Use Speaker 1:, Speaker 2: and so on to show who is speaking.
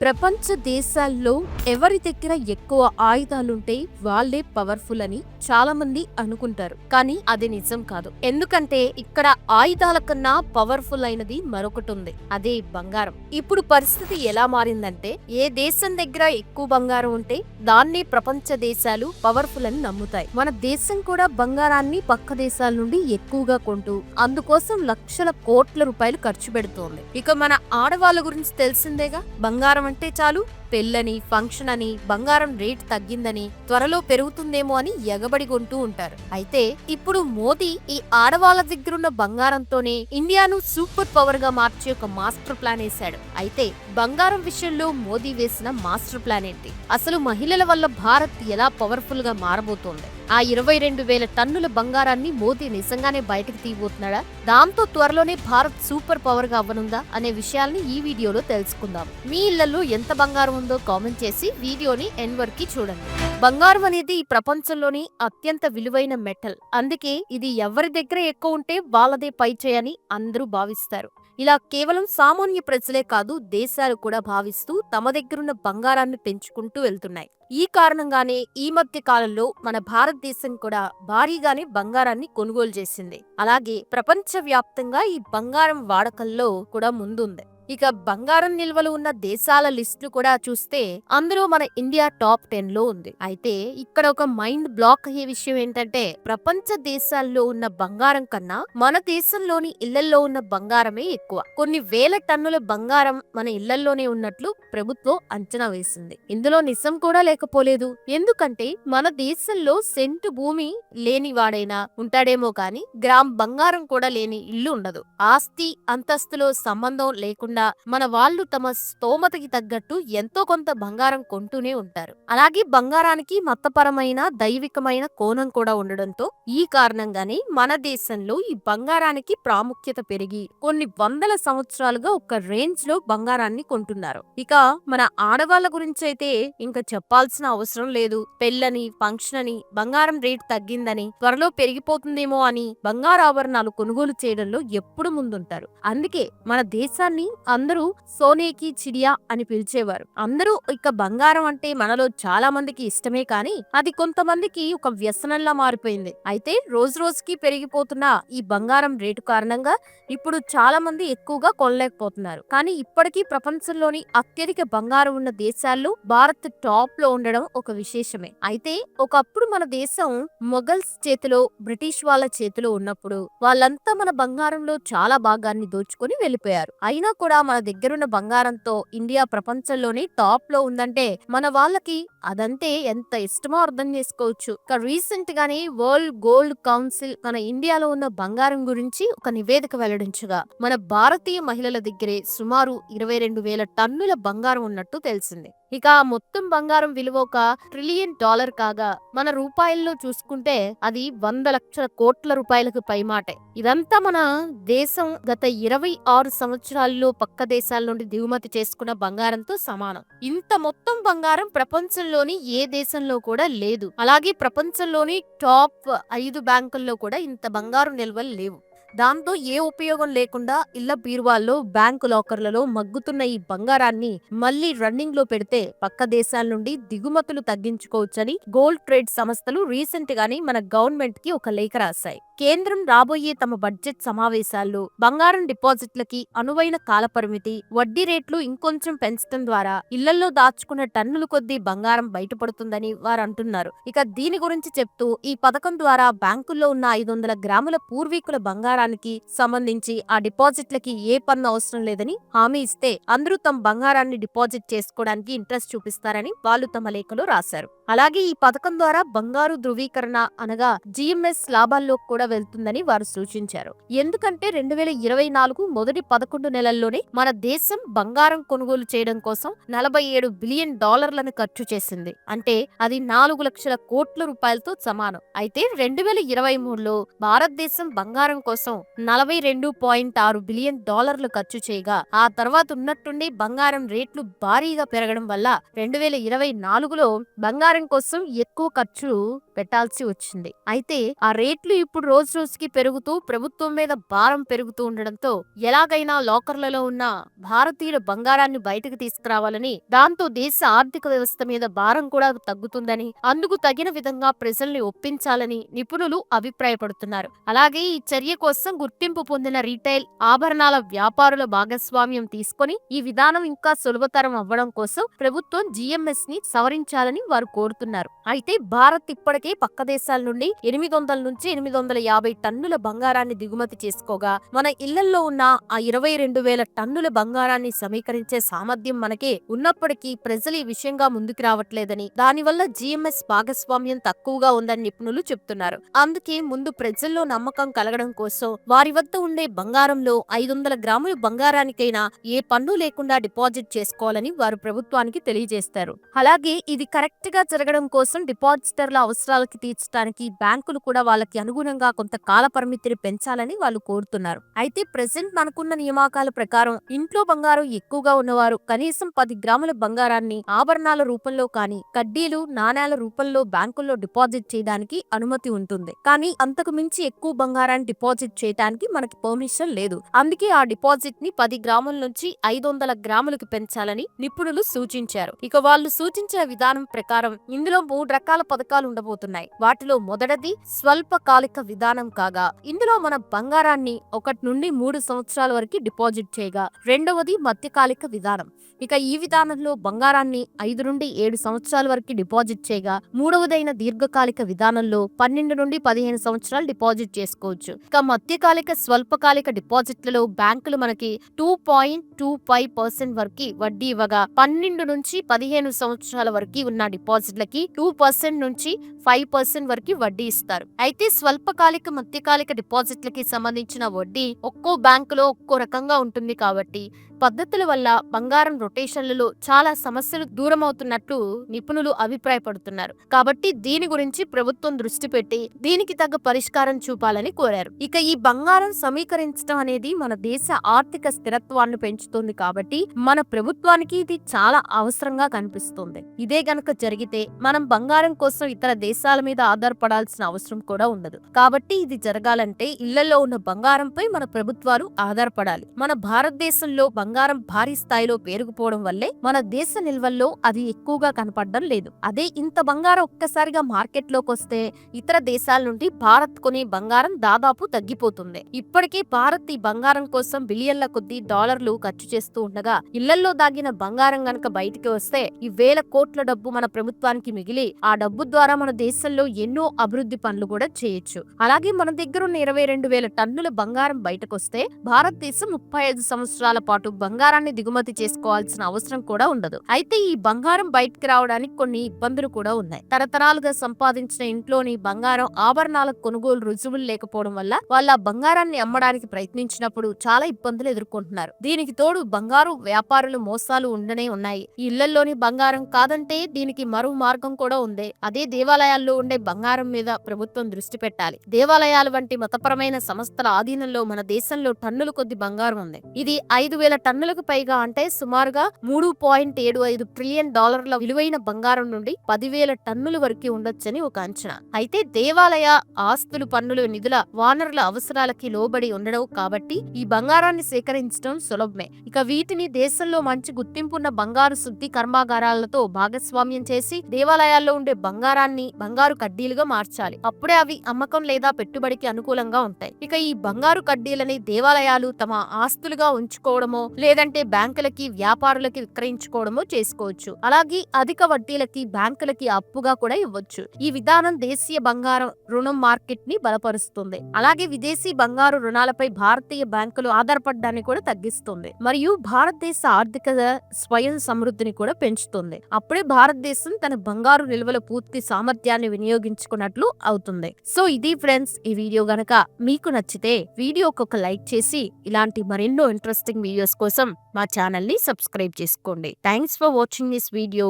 Speaker 1: ప్రపంచ దేశాల్లో ఎవరి దగ్గర ఎక్కువ ఆయుధాలుంటే వాళ్ళే పవర్ఫుల్ అని చాలా మంది అనుకుంటారు. కానీ అది నిజం కాదు. ఎందుకంటే ఇక్కడ ఆయుధాల కన్నా పవర్ఫుల్ అయినది మరొకటి ఉంది. అదే బంగారం. ఇప్పుడు పరిస్థితి ఎలా మారిందంటే ఏ దేశం దగ్గర ఎక్కువ బంగారం ఉంటే దాన్ని ప్రపంచ దేశాలు పవర్ఫుల్ అని నమ్ముతాయి. మన దేశం కూడా బంగారాన్ని పక్క దేశాల నుండి ఎక్కువగా కొంటూ అందుకోసం లక్షల కోట్ల రూపాయలు ఖర్చు పెడుతోంది. ఇక మన ఆడవాళ్ళ గురించి తెలిసిందేగా? బంగారం అంటే చాలు. పెళ్ళని ఫంక్షన్ అని బంగారం రేట్ తగ్గిందని త్వరలో పెరుగుతుందేమో అని ఎగబడి కొంటూ ఉంటారు. అయితే ఇప్పుడు మోదీ ఈ ఆడవాళ్ళ దగ్గరున్న బంగారంతోనే ఇండియాను సూపర్ పవర్గా మార్చే ఒక మాస్టర్ ప్లాన్ వేశాడు. అయితే బంగారం విషయంలో మోదీ వేసిన మాస్టర్ ప్లాన్ ఏంటి? అసలు మహిళల వల్ల భారత్ ఎలా పవర్ఫుల్గా మారబోతోంది? ఆ ఇరవై రెండు వేల టన్నుల బంగారాన్ని మోదీ నిజంగానే బయటకు తీయబోతున్నాడా? దాంతో త్వరలోనే భారత్ సూపర్ పవర్గా అవ్వనుందా? అనే విషయాల్ని ఈ వీడియోలో తెలుసుకుందాం. మీ ఇళ్ళలో ఎంత బంగారం ఉందో కామెంట్ చేసి వీడియోని ఎన్ వరకు చూడండి. బంగారం అనేది ఈ ప్రపంచంలోని అత్యంత విలువైన మెటల్ అందుకే ఇది ఎవరి దగ్గర ఎక్కువ ఉంటే వాళ్ళదే పై చేయని అందరూ భావిస్తారు. ఇలా కేవలం సామాన్య ప్రజలే కాదు దేశాలు కూడా భావిస్తూ తమ దగ్గరున్న బంగారాన్ని పెంచుకుంటూ వెళ్తున్నాయి. ఈ కారణంగానే ఈ మధ్య కాలంలో మన భారతదేశం కూడా భారీగానే బంగారాన్ని కొనుగోలు చేసింది. అలాగే ప్రపంచ వ్యాప్తంగా ఈ బంగారం వాడకంలో కూడా ముందుంది. ఇక బంగారం నిల్వలు ఉన్న దేశాల లిస్టు కూడా చూస్తే అందులో మన ఇండియా టాప్ టెన్లో ఉంది. అయితే ఇక్కడ ఒక మైండ్ బ్లాక్ అయ్యే విషయం ఏంటంటే ప్రపంచ దేశాల్లో ఉన్న బంగారం కన్నా మన దేశంలోని ఇళ్ళలో ఉన్న బంగారమే ఎక్కువ. కొన్ని వేల టన్నుల బంగారం మన ఇళ్ళలోనే ఉన్నట్లు ప్రభుత్వం అంచనా వేసింది. ఇందులో నిజం కూడా లేకపోలేదు. ఎందుకంటే మన దేశంలో సెంటు భూమి లేని వాడైనా ఉంటాడేమో కాని గ్రామ్ బంగారం కూడా లేని ఇల్లు ఉండదు. ఆస్తి అంతస్తులో సంబంధం లేకుండా మన వాళ్ళు తమ స్తోమతకి తగ్గట్టు ఎంతో కొంత బంగారం కొంటూనే ఉంటారు. అలాగే బంగారానికి మతపరమైన దైవికమైన కోణం కూడా ఉండడంతో ఈ కారణంగానే మన దేశంలో ఈ బంగారానికి ప్రాముఖ్యత పెరిగి కొన్ని వందల సంవత్సరాలుగా ఒక రేంజ్లో బంగారాన్ని కొంటున్నారు. ఇక మన ఆడవాళ్ళ గురించి అయితే ఇంకా చెప్పాల్సిన అవసరం లేదు. పెళ్ళని ఫంక్షన్ అని బంగారం రేటు తగ్గిందని త్వరలో పెరిగిపోతుందేమో అని బంగారు ఆభరణాలు కొనుగోలు చేయడంలో ఎప్పుడు ముందుంటారు. అందుకే మన దేశాన్ని అందరూ సోనేకి చిడియా అని పిలిచేవారు. అందరూ ఇక బంగారం అంటే మనలో చాలా మందికి ఇష్టమే కానీ అది కొంతమందికి ఒక వ్యసనంలా మారిపోయింది. అయితే రోజు రోజుకి పెరిగిపోతున్న ఈ బంగారం రేటు కారణంగా ఇప్పుడు చాలా మంది ఎక్కువగా కొనలేకపోతున్నారు. కానీ ఇప్పటికీ ప్రపంచంలోని అత్యధిక బంగారం ఉన్న దేశాల్లో భారత్ టాప్లో ఉండడం ఒక విశేషమే. అయితే ఒకప్పుడు మన దేశం మొఘల్స్ చేతిలో బ్రిటిష్ వాళ్ళ చేతిలో ఉన్నప్పుడు వాళ్ళంతా మన బంగారంలో చాలా భాగాన్ని దోచుకొని వెళ్ళిపోయారు. అయినా కూడా మన దగ్గరున్న బంగారంతో ఇండియా ప్రపంచంలోనే టాప్లో ఉందంటే మన వాళ్ళకి అదంతే ఎంత ఇష్టమో అర్థం చేసుకోవచ్చు. ఇక రీసెంట్ గానే వరల్డ్ గోల్డ్ కౌన్సిల్ మన ఇండియాలో ఉన్న బంగారం గురించి ఒక నివేదిక వెల్లడించగా మన భారతీయ మహిళల దగ్గరే సుమారు ఇరవై రెండు వేల టన్నుల బంగారం ఉన్నట్టు తెలిసింది. ఇక మొత్తం బంగారం విలువ ఒక ట్రిలియన్ డాలర్ కాగా మన రూపాయల్లో చూసుకుంటే అది వంద లక్షల కోట్ల రూపాయలకు పైమాటే. ఇదంతా మన దేశం గత ఇరవై ఆరు సంవత్సరాల్లో పక్క దేశాల నుండి దిగుమతి చేసుకున్న బంగారంతో సమానం. ఇంత మొత్తం బంగారం ప్రపంచంలోని ఏ దేశంలో కూడా లేదు. అలాగే ప్రపంచంలోని టాప్ ఐదు బ్యాంకుల్లో కూడా ఇంత బంగారం నిల్వలు లేవు. దాంతో ఏ ఉపయోగం లేకుండా ఇళ్ళ బీరువాల్లో బ్యాంకు లాకర్లలో మగ్గుతున్న ఈ బంగారాన్ని మళ్ళీ రన్నింగ్లో పెడితే పక్క దేశాల నుండి దిగుమతులు తగ్గించుకోవచ్చని గోల్డ్ ట్రేడ్ సంస్థలు రీసెంట్ గానే మన గవర్నమెంట్కి ఒక లేఖ రాశాయి. కేంద్రం రాబోయే తమ బడ్జెట్ సమావేశాల్లో బంగారం డిపాజిట్లకి అనువైన కాలపరిమితి వడ్డీ రేట్లు ఇంకొంచెం పెంచడం ద్వారా ఇళ్ళలో దాచుకున్న టన్నుల కొద్దీ బంగారం బయటపడుతుందని వారు అంటున్నారు ఇక దీని గురించి చెప్తూ ఈ పథకం ద్వారా బ్యాంకుల్లో ఉన్న ఐదు వందల గ్రాముల పూర్వీకుల బంగారానికి సంబంధించి ఆ డిపాజిట్లకి ఏ పన్ను అవసరం లేదని హామీ ఇస్తే అందరూ తమ బంగారాన్ని డిపాజిట్ చేసుకోవడానికి ఇంట్రెస్ట్ చూపిస్తారని వాళ్ళు తమ లేఖలో రాశారు. అలాగే ఈ పథకం ద్వారా బంగారు ధృవీకరణ అనగా జిఎంఎస్ లాభాల్లోకి కూడా వెళ్తుందని వారు సూచించారు. ఎందుకంటే రెండు వేల ఇరవై నాలుగు మొదటి పదకొండు నెలల్లోనే మన దేశం బంగారం కొనుగోలు చేయడం కోసం నలభై ఏడు బిలియన్ డాలర్లను ఖర్చు చేసింది. అంటే అది నాలుగు లక్షల కోట్ల రూపాయలతో సమానం. అయితే రెండు వేల ఇరవై మూడులో భారతదేశం బంగారం కోసం నలభై రెండు పాయింట్ ఆరు బిలియన్ డాలర్లు ఖర్చు చేయగా ఆ తర్వాత ఉన్నట్టుండి బంగారం రేట్లు భారీగా పెరగడం వల్ల రెండు వేల ఇరవై నాలుగులో బంగారం కోసం ఎక్కువ ఖర్చు పెట్టాల్సి వచ్చింది. అయితే ఆ రేట్లు ఇప్పుడు రోజు రోజుకి పెరుగుతూ ప్రభుత్వం మీద భారం పెరుగుతూ ఉండడంతో ఎలాగైనా లాకర్లలో ఉన్న భారతీయుల బంగారాన్ని బయటకు తీసుకురావాలని దాంతో దేశ ఆర్థిక వ్యవస్థ మీద భారం కూడా తగ్గుతుందని అందుకు తగిన విధంగా ప్రజల్ని ఒప్పించాలని నిపుణులు అభిప్రాయపడుతున్నారు. అలాగే ఈ చర్య కోసం గుర్తింపు పొందిన రీటైల్ ఆభరణాల వ్యాపారుల భాగస్వామ్యం తీసుకొని ఈ విధానం ఇంకా సులభతరం అవ్వడం కోసం ప్రభుత్వం జిఎంఎస్ని సవరించాలని వారు కోరుతున్నారు. అయితే భారత్ ఇప్పటికే పక్క దేశాల నుండి ఎనిమిది వందల నుంచి ఎనిమిది వందల యాభై టన్నుల బంగారాన్ని దిగుమతి చేసుకోగా మన ఇళ్ళలో ఉన్న ఆ ఇరవై రెండు వేల టన్నుల బంగారాన్ని సమీకరించే సామర్థ్యం మనకే ఉన్నప్పటికీ ప్రజలు ఈ విషయంగా ముందుకు రావట్లేదని దానివల్ల జిఎంఎస్ భాగస్వామ్యం తక్కువగా ఉందని నిపుణులు చెప్తున్నారు. అందుకే ముందు ప్రజల్లో నమ్మకం కలగడం కోసం వారి వద్ద ఉండే బంగారంలో ఐదు వందల గ్రాముల బంగారానికైనా ఏ పన్ను లేకుండా డిపాజిట్ చేసుకోవాలని వారు ప్రభుత్వానికి తెలియజేస్తారు. అలాగే ఇది కరెక్ట్గా జరగడం కోసం డిపాజిటర్ల అవసరాలకి తీర్చడానికి బ్యాంకులు కూడా వాళ్ళకి అనుగుణంగా కొంత కాల పరిమితిని పెంచాలని వాళ్ళు కోరుతున్నారు. అయితే ప్రెసెంట్ మనకున్న నియామకాల ప్రకారం ఇంట్లో బంగారం ఎక్కువగా ఉన్నవారు కనీసం పది గ్రాముల బంగారాన్ని ఆభరణాల రూపంలో కానీ కడ్డీలు నాణేల రూపంలో బ్యాంకుల్లో డిపాజిట్ చేయడానికి అనుమతి ఉంటుంది. కానీ అంతకు మించి ఎక్కువ బంగారాన్ని డిపాజిట్ చేయడానికి మనకి పర్మిషన్ లేదు. అందుకే ఆ డిపాజిట్ని పది గ్రాముల నుంచి ఐదు వందల గ్రాములకు పెంచాలని నిపుణులు సూచించారు. ఇక వాళ్ళు సూచించిన విధానం ప్రకారం ఇందులో మూడు రకాల పథకాలు ఉండబోతున్నాయి. వాటిలో మొదటిది స్వల్పకాలిక విధానం కాగా ఇందులో మన బంగారాన్ని ఒకటి నుండి మూడు సంవత్సరాల వరకు డిపాజిట్ చేయగా రెండవది మధ్యకాలిక విధానం. ఇక ఈ విధానంలో బంగారాన్ని ఐదు నుండి ఏడు సంవత్సరాల వరకు డిపాజిట్ చేయగా మూడవదైన దీర్ఘకాలిక విధానంలో పన్నెండు నుండి పదిహేను సంవత్సరాలు డిపాజిట్ చేసుకోవచ్చు. ఇక మధ్యకాలిక స్వల్పకాలిక డిపాజిట్లలో బ్యాంకులు మనకి two point two five percent వరకు వడ్డీ ఇవ్వగా పన్నెండు నుంచి పదిహేను సంవత్సరాల వరకు ఉన్న డిపాజిట్లకి టూ పర్సెంట్ నుంచి ఫైవ్ పర్సెంట్ వరకు వడ్డీ ఇస్తారు. అయితే స్వల్పకాలిక మధ్యకాలిక డిపాజిట్లకి సంబంధించిన వడ్డీ ఒక్కో బ్యాంకులో ఒక్కో రకంగా ఉంటుంది కాబట్టి పద్ధతుల వల్ల బంగారం రొటేషన్లలో చాలా సమస్యలు దూరం అవుతున్నట్లు నిపుణులు అభిప్రాయపడుతున్నారు. కాబట్టి దీని గురించి ప్రభుత్వం దృష్టి పెట్టి దీనికి తగ్గ పరిష్కారం చూపాలని కోరారు. ఇక ఈ బంగారం సమీకరించడం అనేది మన దేశ ఆర్థిక స్థిరత్వాన్ని పెంచుతుంది కాబట్టి మన ప్రభుత్వానికి ఇది చాలా అవసరంగా కనిపిస్తుంది. ఇదే గనక జరిగితే మనం బంగారం కోసం ఇతర దేశాల మీద ఆధారపడాల్సిన అవసరం కూడా ఉండదు. కాబట్టి ఇది జరగాలంటే ఇళ్ళలో ఉన్న బంగారంపై మన ప్రభుత్వాలు ఆధారపడాలి. మన భారతదేశంలో బంగారం భారీ స్థాయిలో పేరుకుపోవడం వల్లే మన దేశ నిల్వల్లో అది ఎక్కువగా కనపడడం లేదు. అదే ఇంత బంగారం ఒక్కసారిగా మార్కెట్లోకి వస్తే ఇతర దేశాల నుండి భారత్ కొనే బంగారం దాదాపు తగ్గిపోతుంది. ఇప్పటికే భారత్ ఈ బంగారం కోసం బిలియన్ల కొద్దీ డాలర్లు ఖర్చు చేస్తూ ఉండగా ఇళ్ళలో దాగిన బంగారం గనక బయటికి వస్తే ఈ వేల కోట్ల డబ్బు మన ప్రభుత్వానికి మిగిలి ఆ డబ్బు ద్వారా మన దేశంలో ఎన్నో అభివృద్ధి పనులు కూడా చేయొచ్చు. అలాగే మన దగ్గర ఉన్న ఇరవై రెండు వేల టన్నుల బంగారం బయటకు వస్తే భారతదేశం ముప్పై ఐదు సంవత్సరాల పాటు బంగారాన్ని దిగుమతి చేసుకోవాల్సిన అవసరం కూడా ఉండదు. అయితే ఈ బంగారం బయటకు రావడానికి కొన్ని ఇబ్బందులు కూడా ఉన్నాయి. తరతరాలుగా సంపాదించిన ఇంట్లోని బంగారం ఆభరణాల కొనుగోలు రుజువులు లేకపోవడం వల్ల వాళ్ళ బంగారాన్ని అమ్మడానికి ప్రయత్నించినప్పుడు చాలా ఇబ్బందులు ఎదుర్కొంటున్నారు. దీనికి తోడు బంగారు వ్యాపారులు మోసాలు ఉండనే ఉన్నాయి. ఇళ్ళలోని బంగారం కాదంటే దీనికి మరో మార్గం కూడా ఉంది. అదే దేవాలయాల్లో ఉండే బంగారం మీద ప్రభుత్వం దృష్టి పెట్టాలి. దేవాలయాలు వంటి మతపరమైన సంస్థల ఆధీనంలో మన దేశంలో టన్నుల కొద్ది బంగారం ఉంది. ఇది ఐదు వేల టన్నులకు పైగా అంటే సుమారుగా మూడు పాయింట్ ఏడు ఐదు ట్రిలియన్ డాలర్ల విలువైన బంగారం నుండి పదివేల టన్నుల వరకు ఉండొచ్చని ఒక అంచనా. అయితే దేవాలయ ఆస్తులు పన్నులు నిధుల వానరుల అవసరాలకి లోబడి ఉండడం కాబట్టి ఈ బంగారాన్ని సేకరించడం సులభమే. ఇక వీటిని దేశంలో మంచి గుర్తింపున్న బంగారు శుద్ధి కర్మాగారాలతో భాగస్వామ్యం చేసి దేవాలయాల్లో ఉండే బంగారాన్ని బంగారు కడ్డీలుగా మార్చాలి. అప్పుడే అవి అమ్మకం లేదా పెట్టుబడికి అనుకూలంగా ఉంటాయి. ఇక ఈ బంగారు కడ్డీలని దేవాలయాలు తమ ఆస్తులుగా ఉంచుకోవడమో లేదంటే బ్యాంకులకి వ్యాపారులకి విక్రయించుకోవడమో చేసుకోవచ్చు. అలాగే అధిక వడ్డీలకి బ్యాంకులకి అప్పుగా కూడా ఇవ్వచ్చు. ఈ విధానం దేశీయ బంగారం రుణం మార్కెట్ని బలపరుస్తుంది. అలాగే విదేశీ బంగారు రుణాలపై భారతీయ బ్యాంకులు ఆధారపడడాన్ని కూడా తగ్గిస్తుంది. మరియు భారతదేశ ఆర్థిక స్వయం సమృద్ధిని కూడా పెంచుతుంది. అప్పుడే భారతదేశం తన బంగారు నిల్వల పూర్తి సామర్థ్యం సామర్థ్యాన్ని వినియోగించుకున్నట్లు అవుతుంది. సో ఇది ఫ్రెండ్స్ ఈ వీడియో గనక మీకు నచ్చితే వీడియోకి ఒక లైక్ చేసి ఇలాంటి మరెన్నో ఇంట్రెస్టింగ్ వీడియోస్ కోసం మా ఛానల్ని సబ్స్క్రైబ్ చేసుకోండి. Thanks for watching this video.